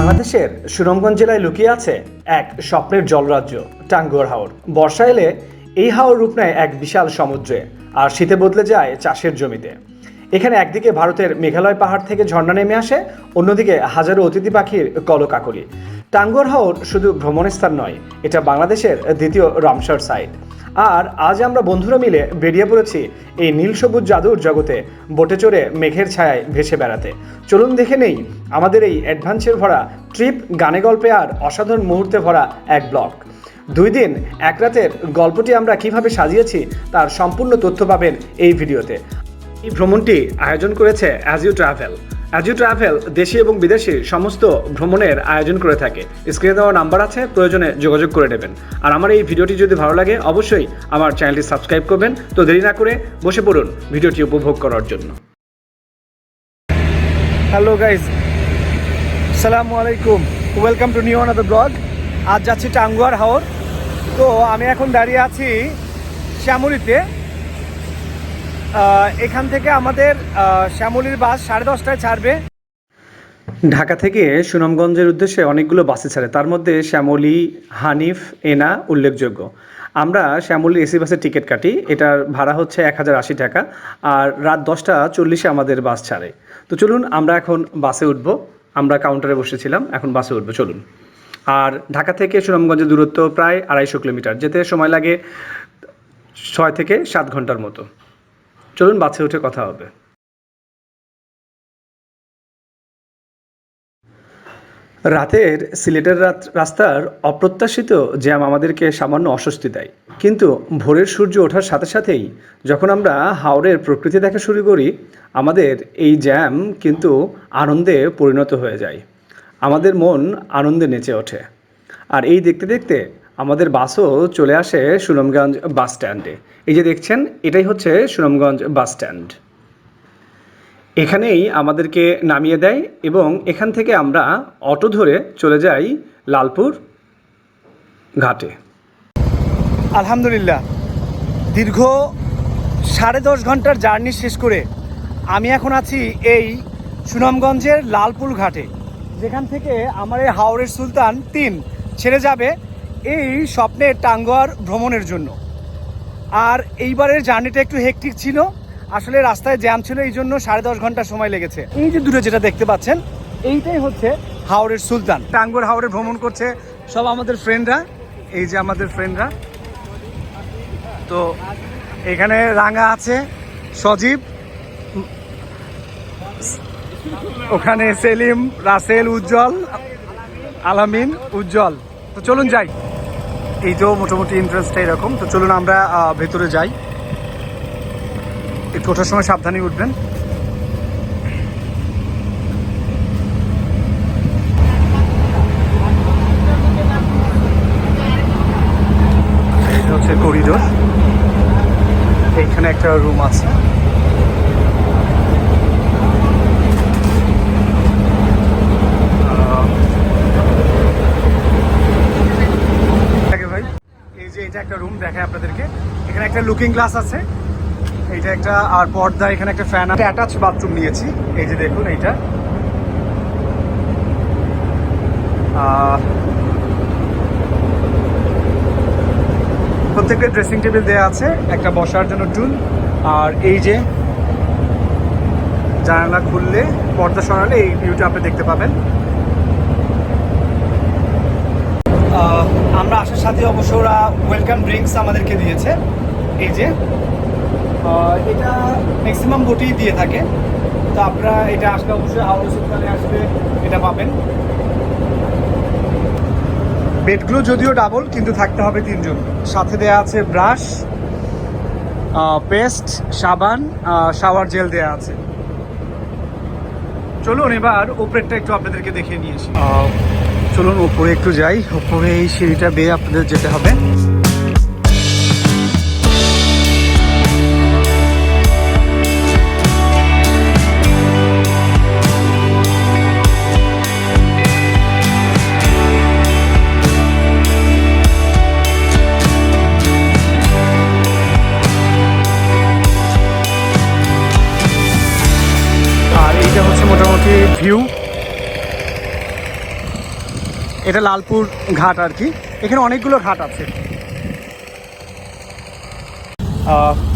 বাংলাদেশের সুনামগঞ্জ জেলায় লুকিয়ে আছে এক স্বপ্নের জলরাজ্য, টাঙ্গুয়ার হাওর। বর্ষা এলে এই হাওর রূপ নেয় এক বিশাল সমুদ্রে, আর শীতে বদলে যায় চাষের জমিতে। এখানে একদিকে ভারতের মেঘালয় পাহাড় থেকে ঝর্ণা নেমে আসে, অন্যদিকে হাজারো অতিথি পাখির কলকাকলি। টাঙ্গুয়ার হাওর শুধু ভ্রমণের স্থান নয়, এটা বাংলাদেশের দ্বিতীয় রামসার সাইট আর আজ আমরা বন্ধুরা মিলে বেরিয়ে পড়েছি এই নীল সবুজ জাদুর জগতে, বোটে চড়ে মেঘের ছায়ায় ভেসে বেড়াতে। চলুন দেখে নেই, আমাদের এই অ্যাডভেঞ্চার ভরা ট্রিপ গানে গল্পে আর অসাধারণ মুহূর্তে ভরা এক ব্লক দুই দিন, এক রাতের গল্পটি আমরা কীভাবে সাজিয়েছি, তার সম্পূর্ণ তথ্য পাবেন এই ভিডিওতে। এই ভ্রমণটি আয়োজন করেছে as you travel as travel দেশি এবং বিদেশি সমস্ত ভ্রমণের আয়োজন করে থাকে। স্ক্রিনে দেওয়া নাম্বার আছে, প্রয়োজনে যোগাযোগ করে নেবেন। আর আমার এই ভিডিওটি যদি ভালো লাগে, অবশ্যই আমার চ্যানেলটি সাবস্ক্রাইব করবেন। তো দেরি না করে বসে পড়ুন ভিডিওটি উপভোগ করার জন্য। হ্যালো গাইজ সালামু আলাইকুম welcome to new another vlog আজ যাচ্ছি টাঙ্গুয়ার হাওর। তো আমি এখন দাঁড়িয়ে আছি শ্যামলিতে। এখান থেকে আমাদের শ্যামলির বাস সাড়ে দশটায় ছাড়বে। ঢাকা থেকে সুনামগঞ্জের উদ্দেশ্যে অনেকগুলো বাসে ছাড়ে। তার মধ্যে শ্যামলী, হানিফ, এনা উল্লেখযোগ্য। আমরা শ্যামলী এসি বাসের টিকিট কাটি। এটার ভাড়া হচ্ছে এক হাজার আশি টাকা। আর রাত দশটা চল্লিশে আমাদের বাস ছাড়ে। তো চলুন, আমরা এখন বাসে উঠব। আমরা কাউন্টারে বসেছিলাম, এখন বাসে উঠবো। চলুন। আর ঢাকা থেকে সুনামগঞ্জের দূরত্ব প্রায় আড়াইশো কিলোমিটার। যেতে সময় লাগে ছয় থেকে সাত ঘণ্টার মতো। চলুন বাসে উঠে কথা হবে। রাতের সিলেটের রাত রাস্তার অপ্রত্যাশিত জ্যাম আমাদেরকে সামান্য অস্বস্তি দেয়। কিন্তু ভোরের সূর্য ওঠার সাথে সাথেই যখন আমরা হাওড়ের প্রকৃতি দেখা শুরু করি, আমাদের এই জ্যাম কিন্তু আনন্দে পরিণত হয়ে যায়। আমাদের মন আনন্দে নেচে ওঠে। আর এই দেখতে দেখতে আমাদের বাসও চলে আসে সুনামগঞ্জ বাস স্ট্যান্ডে। এই যে দেখছেন, এটাই হচ্ছে সুনামগঞ্জ বাস স্ট্যান্ড। এখানেই আমাদেরকে নামিয়ে দেয় এবং এখান থেকে আমরা অটো ধরে চলে যাই লালপুর ঘাটে। আলহামদুলিল্লাহ। দীর্ঘ সাড়ে দশ ঘণ্টার জার্নি শেষ করে আমি এখন আছি এই সুনামগঞ্জের লালপুর ঘাটে, যেখান থেকে আমার এই হাওড়ের সুলতান তিন ছেড়ে যাবে এই স্বপ্নের টাঙ্গুয়ার ভ্রমণের জন্য। আর এইবারের জার্নিটা একটু হেকটিক ছিল। আসলে রাস্তায় জ্যাম ছিল, এই জন্য সাড়ে দশ ঘণ্টা সময় লেগেছে। এই যে দূরে যেটা দেখতে পাচ্ছেন, এইটাই হচ্ছে হাওড়ের সুলতান। টাঙ্গুয়ার হাওড়ে ভ্রমণ করছে সব আমাদের ফ্রেন্ডরা এই যে আমাদের ফ্রেন্ডরা তো এখানে রাঙা আছে, সজীব, ওখানে সেলিম, রাসেল, উজ্জ্বল, আলামিন, উজ্জ্বল। তো চলুন যাই। এই তো মোটামুটি ইন্টারেস্টটা এরকম তো চলুন আমরা ভেতরে যাই। একটু ওঠার সময় সাবধানে উঠবেন। হচ্ছে করিডোর এইখানে একটা রুম আছে আহ, থাকে ভাই এই যে এটা একটা রুম দেখায় আপনাদেরকে। এখানে একটা লুকিং গ্লাস আছে। এইটা একটা, আর পর্দা এখানে একটা ফ্যান আছে। অ্যাটাচ বাথরুম নিয়েছি। এই যে দেখুন এইটা। প্রত্যেকটা ড্রেসিং টেবিল দেওয়া আছে। একটা বসার জন্য টুল আর এই যে জানালা খুললে, পর্দা সরালে এই ভিউটা আপনি দেখতে পাবেন। আমরা আসার সাথে অবশ্য ওরা ওয়েলকাম ড্রিঙ্কস আমাদেরকে দিয়েছে। এই যে এটা ম্যাক্সিমাম বোটেই দিয়ে থাকে। তো আপনারা এটা আসলে অবশ্যই হাওড়া সুলতানে আসলে এটা পাবেন। বেডগুলো যদিও ডাবল কিন্তু থাকতে হবে তিনজন। সাথে দেয়া আছে ব্রাশ পেস্ট সাবান শাওয়ার জেল দেয়া আছে। চলুন এবার উপরেরটা একটু আপনাদেরকে দেখিয়ে নিয়ে আসি। চলুন ওপরে একটু যাই। ওপরে এই সিঁড়িটা বেয়ে আপনাদের যেতে হবে। এটা লালপুর ঘাট আর কি। এখানে অনেকগুলো ঘাট আছে।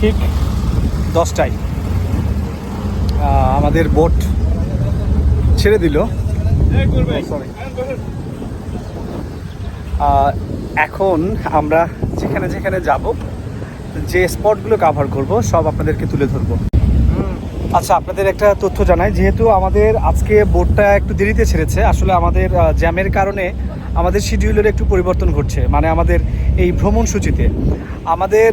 ঠিক দশটায় আহ, আমাদের বোট ছেড়ে দিল। সরি এখন আমরা যেখানে যেখানে যাব যে স্পটগুলো কাভার করব সব আপনাদেরকে তুলে ধরবো। আচ্ছা আপনাদের একটা তথ্য জানাই। যেহেতু আমাদের আজকে বোটটা একটু দেরিতে ছেড়েছে, আসলে আমাদের জ্যামের কারণে আমাদের শিডিউলের একটু পরিবর্তন ঘটছে মানে আমাদের এই ভ্রমণ সূচিতে। আমাদের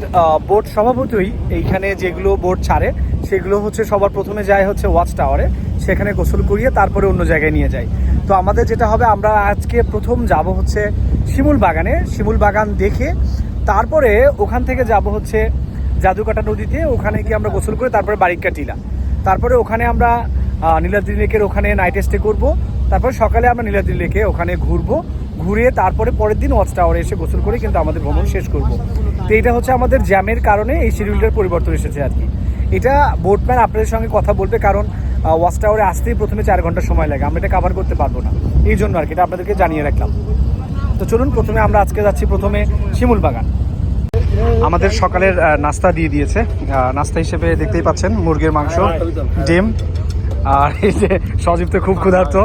বোট স্বভাবতই এইখানে যেগুলো বোট ছাড়ে, সেগুলো হচ্ছে সবার প্রথমে যায় হচ্ছে ওয়াচ টাওয়ারে, সেখানে গোসল করিয়ে তারপরে অন্য জায়গায় নিয়ে যায়। তো আমাদের যেটা হবে, আমরা আজকে প্রথম যাব হচ্ছে শিমুল বাগানে। শিমুল বাগান দেখে তারপরে ওখান থেকে যাব হচ্ছে জাদুকাটা নদীতে, ওখানে গিয়ে আমরা গোসল করে তারপরে বারিকা টিলা। তারপরে ওখানে আমরা নীলাদ্রি লেকের ওখানে নাইট স্টে করব। তারপর সকালে আমরা নীলাদ্রি লেকে ওখানে ঘুরবো। ঘুরে তারপরে পরের দিন ওয়াচ টাওয়ারে এসে গোসল করে কিন্তু আমাদের ভ্রমণ শেষ করব। তো এটা হচ্ছে আমাদের জ্যামের কারণে এই শিডিউলটার পরিবর্তন এসেছে আর কি। এটা বোটম্যান আপনাদের সঙ্গে কথা বলবে কারণ ওয়াচ টাওয়ারে আসতেই প্রথমে চার ঘণ্টা সময় লাগে। আমরা এটা কাভার করতে পারব না। এই জন্য আর কি, এটা আপনাদেরকে জানিয়ে রাখলাম। তো চলুন, প্রথমে আমরা আজকে যাচ্ছি প্রথমে শিমুল বাগান আমাদের সকালের নাস্তা দিয়ে দিয়েছে। নাস্তা হিসেবে দেখতেই পাচ্ছেন মুরগির মাংস ডিম আর এই যে সজীব তো খুব ক্ষুধার্ত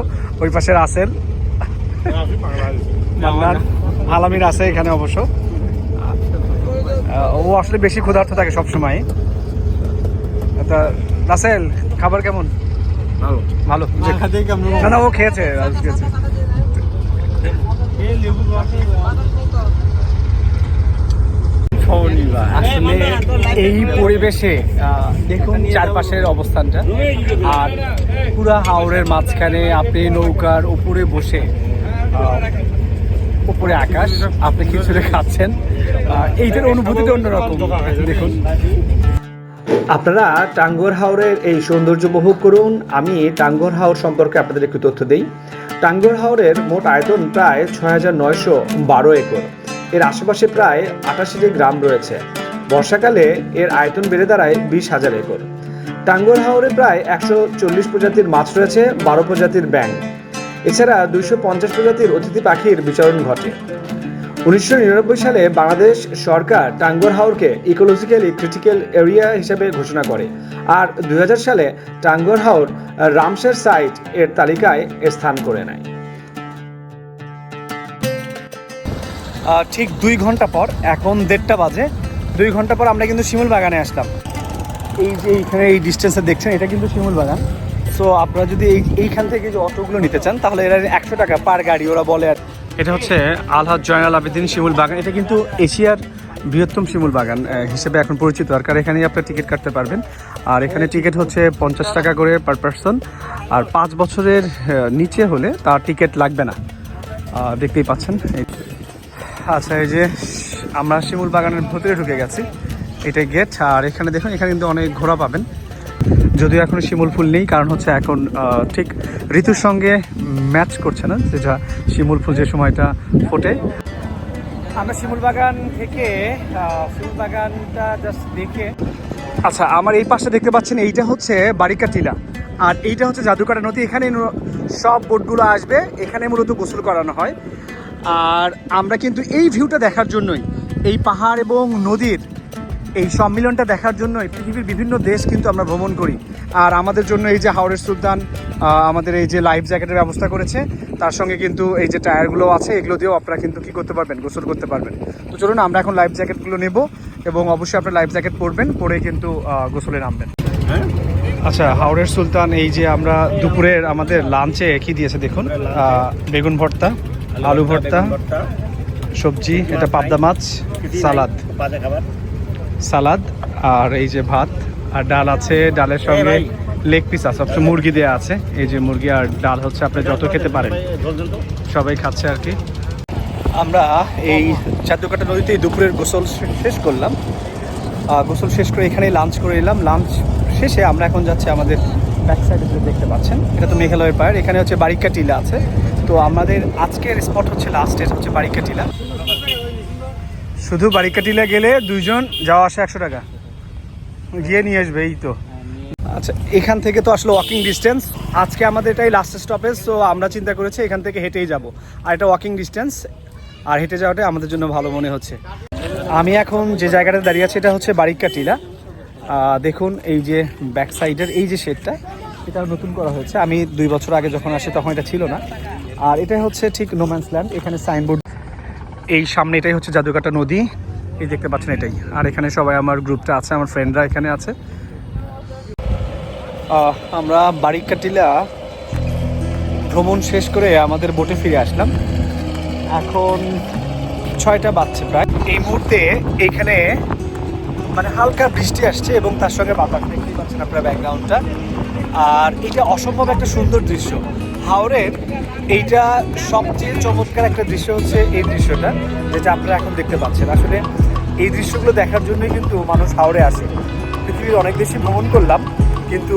ওই পাশে রাসেল আলামির আছে এখানে অবশ্য। ও আসলে বেশি ক্ষুধার্ত থাকে সবসময়। তা রাসেল খাবার কেমন? ভালো। না না ও খেয়েছে আজ খেয়েছে আসলে এই পরিবেশে দেখুন চারপাশের অবস্থানটা। আর পুরা হাওড়ের মাঝখানে আপনি নৌকার উপরে বসে উপরে আকাশ আপনি খিচুড়ি খাচ্ছেন। এইটার অনুভূতিটা অন্যরকম দেখুন। আপনারা টাঙ্গর হাওরের এই সৌন্দর্য উপভোগ করুন। আমি টাঙ্গর হাওর সম্পর্কে আপনাদের একটু তথ্য দিই। টাঙ্গর হাওরের মোট আয়তন প্রায় ছয় হাজার নয়শো বারো একর। এর আশেপাশে প্রায় আটাশিটি গ্রাম রয়েছে। বর্ষাকালে এর আয়তন বেড়ে দাঁড়ায় বিশ হাজার একর। টাঙ্গর হাওরে প্রায় একশো চল্লিশ প্রজাতির মাছ রয়েছে, বারো প্রজাতির ব্যাং এছাড়া দুইশো পঞ্চাশ প্রজাতির অতিথি পাখির বিচরণ ঘটে। উনিশশো নিরানব্বই সালে বাংলাদেশ সরকার টাঙ্গর হাওরকে ইকোলজিক্যালি ক্রিটিক্যাল এরিয়া হিসেবে ঘোষণা করে আর দুই হাজার সালে টাঙ্গর হাওর রামসার সাইট এর তালিকায় স্থান করে নেয়। ঠিক দুই ঘণ্টা পর, এখন দেড়টা বাজে, দুই ঘণ্টা পর আমরা কিন্তু শিমুল বাগানে আসলাম। এই যে এইখানে এই ডিস্টেন্সে দেখছেন, এটা কিন্তু শিমুল বাগান। সো আপনারা যদি এই, এইখান থেকে যে অটোগুলো নিতে চান, তাহলে এরা একশো টাকা পার গাড়ি, ওরা বলে আর এটা হচ্ছে আলহাজ জয়নাল আবেদিন শিমুল বাগান। এটা কিন্তু এশিয়ার বৃহত্তম শিমুল বাগান হিসেবে এখন পরিচিত। আর কারণ এখানেই আপনার টিকিট কাটতে পারবেন। আর এখানে টিকিট হচ্ছে পঞ্চাশ টাকা করে পার পার্সন আর পাঁচ বছরের নিচে হলে তার টিকিট লাগবে না। দেখতেই পাচ্ছেন আচ্ছা এই যে আমরা শিমুল বাগানের ভেতরে ঢুকে গেছি, এটা গেট। আর এখানে দেখুন, এখানে কিন্তু অনেক ঘোরা পাবেন। যদিও এখন শিমুল ফুল নেই, কারণ হচ্ছে এখন ঠিক ঋতুর সঙ্গে ম্যাচ করছে না যেটা শিমুল ফুল যে সময়টা ফোটে। আমরা শিমুল বাগান থেকে শিমুল বাগানটা জাস্ট দেখে আচ্ছা আমার এই পাশে দেখতে পাচ্ছেন, এইটা হচ্ছে বারিকা টিলা। আর এইটা হচ্ছে জাদুকাটা নদী। এখানে সব বোটগুলো আসবে। এখানে মূলত গোসল করানো হয়। আর আমরা কিন্তু এই ভিউটা দেখার জন্যই, এই পাহাড় এবং নদীর এই সম্মিলনটা দেখার জন্যই পৃথিবীর বিভিন্ন দেশ কিন্তু আমরা ভ্রমণ করি। আর আমাদের জন্য এই যে হাওড়ের সুলতান আমাদের এই যে লাইফ জ্যাকেটের ব্যবস্থা করেছে, তার সঙ্গে কিন্তু এই যে টায়ারগুলো আছে, এগুলো দিয়েও আপনারা কিন্তু কী করতে পারবেন, গোসল করতে পারবেন। তো চলুন, আমরা এখন লাইফ জ্যাকেটগুলো নেব এবং অবশ্যই আপনার লাইফ জ্যাকেট পরবেন পরে কিন্তু গোসলে নামবেন। আচ্ছা হাওড়ের সুলতান, এই যে আমরা দুপুরের আমাদের লাঞ্চে কি দিয়েছে দেখুন? বেগুন ভর্তা। আলু ভর্তা সবজি এটা পাবদা মাছ সালাদ। সালাদ আর এই যে ভাত আর ডাল আছে ডালের সঙ্গে লেগ পিস আছে অবশ্য মুরগি দেওয়া আছে। এই যে মুরগি আর ডাল হচ্ছে আপনি যত খেতে পারেন। সবাই খাচ্ছে আর কি। আমরা এই চাঁদুকাটা নদীতেই দুপুরের গোসল শেষ করলাম। গোসল শেষ করে এখানেই লাঞ্চ করে এলাম লাঞ্চ শেষে আমরা এখন যাচ্ছি আমাদের ব্যাক সাইডে দেখতে পাচ্ছেন এটা তো মেঘালয়ের পাহাড়। এখানে হচ্ছে বারিকা টিলা আছে। তো আমাদের আজকের স্পট হচ্ছে লাস্ট এটা হচ্ছে বারিকা টিলা শুধু বারিকা টিলা গেলে দুইজন যাওয়া আসা একশো টাকা। গিয়ে নিয়ে আসবে, এই তো। আচ্ছা এখান থেকে তো আসলে ওয়াকিং ডিস্টেন্স আজকে আমাদের এটাই লাস্ট স্টপেজ তো আমরা চিন্তা করেছি এখান থেকে হেঁটেই যাব। আর এটা ওয়াকিং ডিস্টেন্স আর হেঁটে যাওয়াটাই আমাদের জন্য ভালো মনে হচ্ছে। আমি এখন যে জায়গাটা দাঁড়িয়ে আছি, এটা হচ্ছে বারিকা টিলা দেখুন, এই যে ব্যাক সাইডের এই যে শেডটা এটা নতুন করা হয়েছে। আমি দুই বছর আগে যখন আসি, তখন এটা ছিল না। আর এটা হচ্ছে ঠিক নোম্যান্স ল্যান্ড এখানে সাইনবোর্ড এই সামনে এটাই হচ্ছে জাদুকাটা নদী, এই দেখতে পাচ্ছেন এটাই। আর এখানে সবাই আমার গ্রুপটা আছে, আমার ফ্রেন্ডরা এখানে আছে। আমরা বারিকাটিলা ভ্রমণ শেষ করে আমাদের বোটে ফিরে আসলাম। এখন ছয়টা বাজছে প্রায়। এই মুহূর্তে এখানে মানে হালকা বৃষ্টি আসছে এবং তার সঙ্গে বাতাস। দেখতেই পাচ্ছেন আপনার ব্যাকগ্রাউন্ডটা আর এটা অসম্ভব একটা সুন্দর দৃশ্য। হাওড়ের এইটা সবচেয়ে চমৎকার একটা দৃশ্য হচ্ছে এই দৃশ্যটা, যেটা আপনারা এখন দেখতে পাচ্ছেন। আসলে এই দৃশ্যগুলো দেখার জন্যই কিন্তু মানুষ হাওড়ে আসে। পৃথিবীর অনেক দেশই ভ্রমণ করলাম, কিন্তু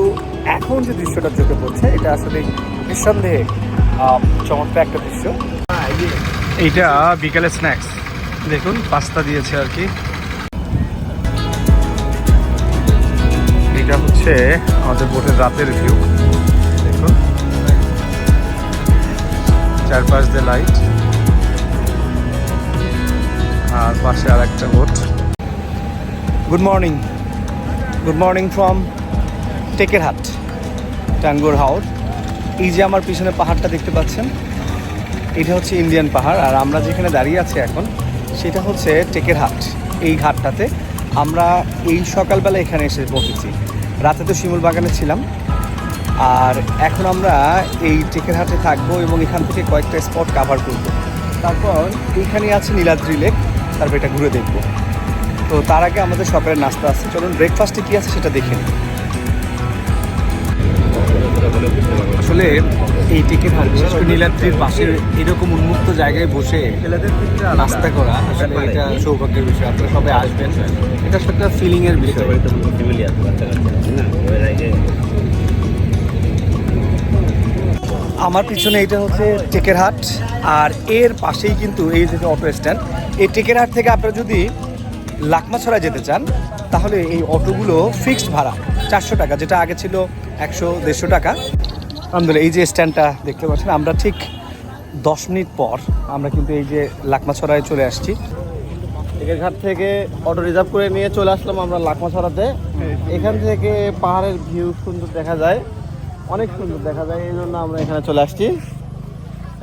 এখন যে দৃশ্যটা চোখে পড়ছে, এটা আসলে নিঃসন্দেহে চমৎকার একটা দৃশ্য। এইটা বিকালে স্ন্যাক্স। দেখুন, পাস্তা দিয়েছে আর কি। এটা হচ্ছে আমাদের বোটের রাতের ভিউ। চারপাশ দিয়ে লাইট আর পাশে আর একটা boat good morning good morning from Tekerhat Tanguar Haor এই যে আমার পিছনে পাহাড়টা দেখতে পাচ্ছেন, এটা হচ্ছে ইন্ডিয়ান পাহাড়। আর আমরা যেখানে দাঁড়িয়ে আছি এখন, সেটা হচ্ছে টেকের হাট এই ঘাটটাতে। আমরা এই সকালবেলা এখানে এসে পৌঁছেছি রাতে তো শিমুল বাগানে ছিলাম। আর এখন আমরা এই টেকেরহাটে থাকব এবং এখান থেকে কয়েকটা স্পট কাভার করব। তারপর এইখানে আছে নীলাদ্রি লেক, তারপর এটা ঘুরে দেখব। তো তার আগে আমাদের সকালের নাস্তা আছে। চলুন ব্রেকফাস্টে কী আছে সেটা দেখে আসলে এই টিকিট হাট, বিশেষ করে নীলাদ্রির পাশে এরকম উন্মুক্ত জায়গায় বসে নাস্তা করা আসলে এটা সৌভাগ্যের বিষয়। আপনারা সবাই আসবেন। এটা আসলে একটা ফিলিং বিষয়। আমার পিছনে এটা হচ্ছে টেকেরহাট আর এর পাশেই কিন্তু এই যে অটো স্ট্যান্ড এই টেকেরহাট থেকে আপনারা যদি লাকমাছড়া যেতে চান তাহলে এই অটোগুলো ফিক্সড ভাড়া চারশো টাকা যেটা আগে ছিল একশো দেড়শো টাকা। আলহামদুলিল্লাহ এই যে স্ট্যান্ডটা দেখতে পাচ্ছেন আমরা ঠিক দশ মিনিট পর আমরা কিন্তু এই যে লাকমাছড়ায় চলে আসছি। টিকের ঘাট থেকে অটো রিজার্ভ করে নিয়ে চলে আসলাম আমরা লাকমাছড়াতে। এখান থেকে পাহাড়ের ভিউ সুন্দর দেখা যায়। অনেক সুন্দর, দেখা যায় এই জন্য আমরা এখানে চলে আসছি।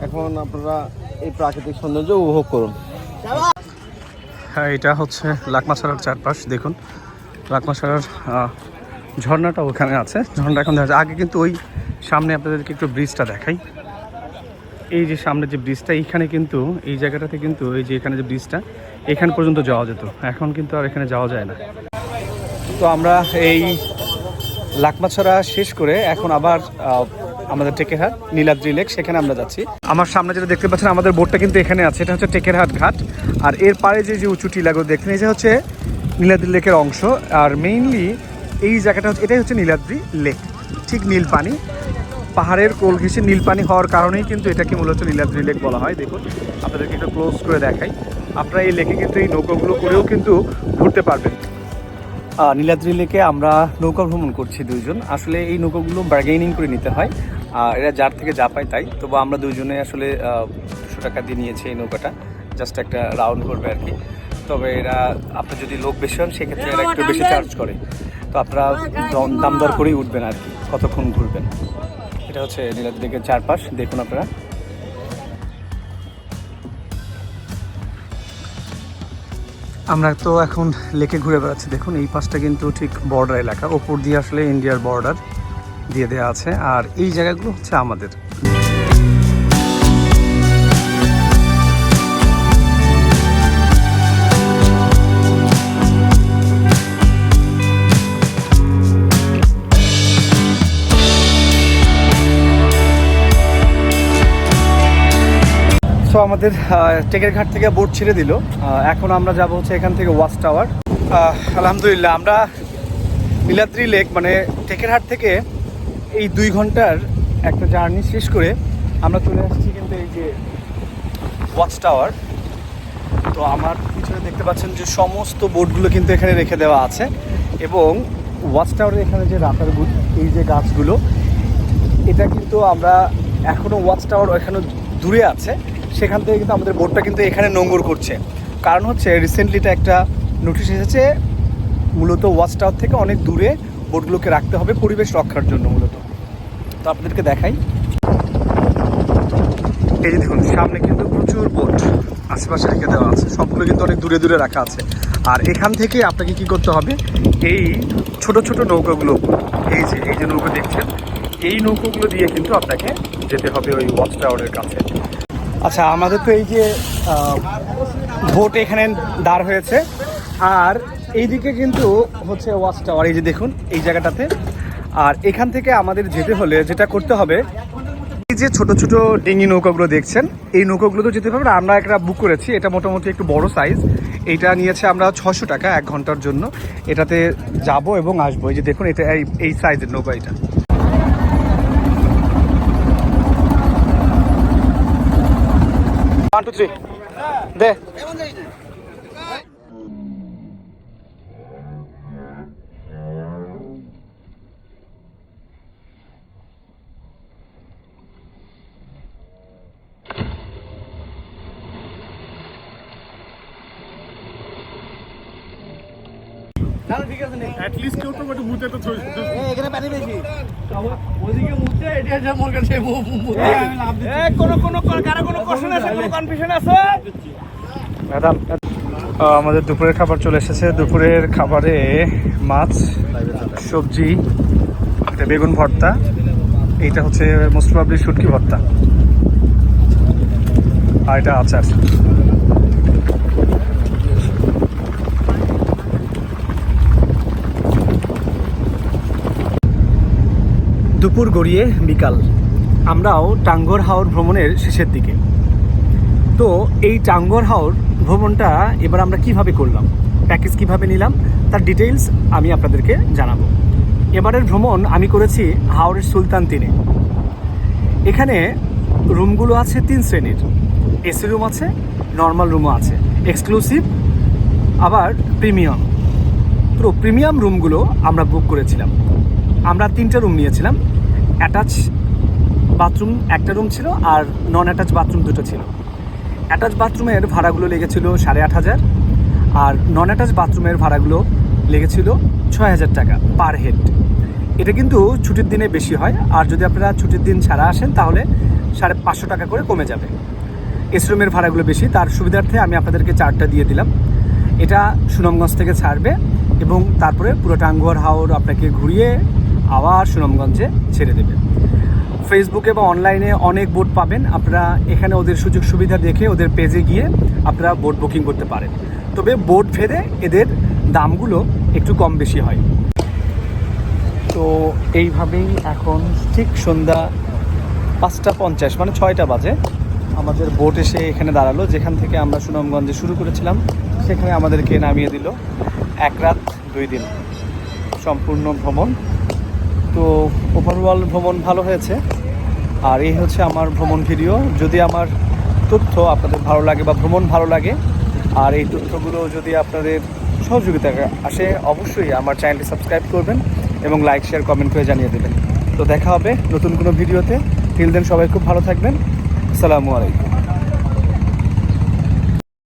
এখন আপনারা এই প্রাকৃতিক সৌন্দর্য উপভোগ করুন। হ্যাঁ এটা হচ্ছে লাকমাছড়ার চারপাশ, দেখুন। লাকমাছড়ার ঝর্ণাটা ওখানে আছে। ঝর্ণাটা এখন দেখা আগে কিন্তু ওই সামনে আপনাদেরকে একটু ব্রিজটা দেখাই। এই যে সামনে যে ব্রিজটা, এইখানে কিন্তু, এই জায়গাটাতে কিন্তু, এই যে এখানে যে ব্রিজটা, এখান পর্যন্ত যাওয়া যেত। এখন কিন্তু আর এখানে যাওয়া যায় না। তো আমরা এই লাকমাছড়া শেষ করে এখন আবার আমাদের টেকেরহাট, নীলাদ্রি লেক, সেখানে আমরা যাচ্ছি। আমার সামনে যেটা দেখতে পাচ্ছেন, আমাদের বোটটা কিন্তু এখানে আছে, এটা হচ্ছে টেকেরহাট ঘাট। আর এর পাড়ে যে যে উঁচু টিলাগুলো দেখছেন এই যে হচ্ছে নীলাদ্রি লেকের অংশ। আর মেইনলি এই জায়গাটা হচ্ছে, এটাই হচ্ছে নীলাদ্রি লেক, ঠিক নীল পানি পাহাড়ের কোল ঘেঁষে নীল পানি হওয়ার কারণেই কিন্তু এটাকে মূলত নীলাদ্রি লেক বলা হয়। দেখুন, আপনাদেরকে একটু ক্লোজ করে দেখাই। আপনারা এই লেকে কিন্তু এই নৌকাগুলো করেও কিন্তু ঘুরতে পারবেন। নীলাদ্রি লেকে আমরা নৌকা ভ্রমণ করছি দুইজন। আসলে এই নৌকাগুলো বার্গেনিং করে নিতে হয়, আর এরা যার থেকে যা পায় তাই। তবু আমরা দুজনে আসলে দুশো টাকা দিয়ে নিয়েছি এই নৌকাটা। জাস্ট একটা রাউন্ড করবে আর কি। তবে এরা আপনার যদি লোক বেশি হন, সেক্ষেত্রে এরা একটু বেশি চার্জ করে। তো আপনারা দাম দর করেই উঠবেন আর কি, কতক্ষণ ঘুরবেন। এটা হচ্ছে নীলাদ্রি লেকের চারপাশ, দেখুন আপনারা। আমরা তো এখন লেকে ঘুরে বেড়াচ্ছি। দেখুন, এই পাশটা কিন্তু ঠিক বর্ডার এলাকা। ওপর দিয়ে আসলে ইন্ডিয়ার বর্ডার দিয়ে দেওয়া আছে। আর এই জায়গাগুলো হচ্ছে আমাদের। আমাদের টেকের ঘাট থেকে বোট ছেড়ে দিল। এখন আমরা যাব হচ্ছে এখান থেকে ওয়াচ টাওয়ার। আলহামদুলিল্লাহ, আমরা নীলাদ্রি লেক মানে টেকেরহাট থেকে এই দুই ঘণ্টার একটা জার্নি শেষ করে আমরা চলে আসছি কিন্তু এই যে ওয়াচ টাওয়ার। তো আমার পিছনে দেখতে পাচ্ছেন যে সমস্ত বোটগুলো কিন্তু এখানে রেখে দেওয়া আছে এবং ওয়াচ টাওয়ারের এখানে যে রাতার এই যে গাছগুলো, এটা কিন্তু আমরা এখনও ওয়াচ টাওয়ার এখানে দূরে আছে। সেখান থেকে কিন্তু আমাদের বোটটা কিন্তু এখানে নোঙ্গর করছে। কারণ হচ্ছে রিসেন্টলিটা একটা নোটিশ এসেছে, মূলত ওয়াচ টাওয়ার থেকে অনেক দূরে বোটগুলোকে রাখতে হবে পরিবেশ রক্ষার জন্য মূলত। তো আপনাদেরকে দেখাই। এই যে দেখুন, সামনে কিন্তু প্রচুর বোট আশেপাশে রেখে দেওয়া আছে। সবগুলো কিন্তু অনেক দূরে দূরে রাখা আছে। আর এখান থেকে আপনাকে কি করতে হবে, এই ছোট ছোট নৌকাগুলো, এই যে এই যে নৌকা দেখছেন, এই নৌকাগুলো দিয়ে কিন্তু আপনাকে যেতে হবে ওই ওয়াচ টাওয়ারের কাছে। আচ্ছা আমাদের তো এই যে ভোট এখানে দাঁড় হয়েছে। আর এইদিকে কিন্তু হচ্ছে ওয়াচ টাওয়ার এই যে দেখুন, এই জায়গাটাতে। আর এখান থেকে আমাদের যেতে হলে যেটা করতে হবে, এই যে ছোট ছোট ডিঙি নৌকাগুলো দেখছেন, এই নৌকাগুলো তো যেতে পারবেন আমরা একটা বুক করেছি, এটা মোটামুটি একটু বড় সাইজ এইটা নিয়েছে আমরা ছশো টাকা এক ঘণ্টার জন্য। এটাতে যাব এবং আসব। এই যে দেখুন, এটা এই সাইজের নৌকা এটা। টু থ্রি দে অ্যাটলিস্ট কেউ তো একটু মুতে তো থই এখানে পানি বেশি ওদিকে মুতে এটা যে মোর কাছে মুতে কোনো কোনো কারও কোনো কোশ্চেন আছে? কোনো কনফিউশন আছে? ম্যাডাম আমাদের দুপুরের খাবার চলে এসেছে। দুপুরের খাবারে মাছ সবজি একটা বেগুন ভর্তা এইটা হচ্ছে মোস্ট প্রবলি শুটকি ভর্তা। আর এটা আচার। দুপুর গড়িয়ে বিকাল। আমরাও টাঙ্গর হাওর ভ্রমণের শেষের দিকে। তো এই টাঙ্গর হাওর ভ্রমণটা এবার আমরা কীভাবে করলাম প্যাকেজ কীভাবে নিলাম, তার ডিটেইলস আমি আপনাদেরকে জানাব। এবারের ভ্রমণ আমি করেছি হাওরের সুলতান তিনে এখানে রুমগুলো আছে তিন শ্রেণির। এসি রুম আছে, নর্মাল রুমও আছে। এক্সক্লুসিভ, আবার প্রিমিয়াম। তো প্রিমিয়াম রুমগুলো আমরা বুক করেছিলাম। আমরা তিনটা রুম নিয়েছিলাম। অ্যাটাচ বাথরুম একটা রুম ছিল আর নন অ্যাটাচ বাথরুম দুটো ছিল। অ্যাটাচ বাথরুমের ভাড়াগুলো লেগেছিল সাড়ে আট হাজার আর নন অ্যাটাচ বাথরুমের ভাড়াগুলো লেগেছিল ছয় হাজার টাকা পার হেড এটা কিন্তু ছুটির দিনে বেশি হয় আর যদি আপনারা ছুটির দিন ছাড়া আসেন তাহলে সাড়ে পাঁচশো টাকা করে কমে যাবে। এসি রুমের ভাড়াগুলো বেশি, তার সুবিধার্থে আমি আপনাদেরকে চারটা দিয়ে দিলাম। এটা সুনামগঞ্জ থেকে ছাড়বে এবং তারপরে পুরো টাঙ্গুয়ার হাওর আপনাকে ঘুরিয়ে আবার সুনামগঞ্জে ছেড়ে দেবে। ফেসবুকে বা অনলাইনে অনেক বোট পাবেন। আপনারা এখানে ওদের সুযোগ সুবিধা দেখে ওদের পেজে গিয়ে আপনারা বোট বুকিং করতে পারেন। তবে বোট ভেদে এদের দামগুলো একটু কম বেশি হয়। তো এইভাবেই এখন ঠিক সন্ধ্যা পাঁচটা পঞ্চাশ মানে ছয়টা বাজে। আমাদের বোট এসে এখানে দাঁড়াল। যেখান থেকে আমরা সুনামগঞ্জে শুরু করেছিলাম, সেখানে আমাদেরকে নামিয়ে দিল। এক রাত, দুই দিন। সম্পূর্ণ ভ্রমণ। তো ওভারঅল ভ্রমণ ভালো হয়েছে। আর এই হচ্ছে আমার ভ্রমণ ভিডিও যদি আমার তথ্য আপনাদের ভালো লাগে বা ভ্রমণ ভালো লাগে, আর এই তথ্যগুলো যদি আপনাদের সহযোগিতা আসে, অবশ্যই আমার চ্যানেলটি সাবস্ক্রাইব করবেন এবং লাইক শেয়ার কমেন্ট করে জানিয়ে দেবেন। তো দেখা হবে নতুন কোনো ভিডিওতে টিল দেন সবাই খুব ভালো থাকবেন। আসসালামু আলাইকুম।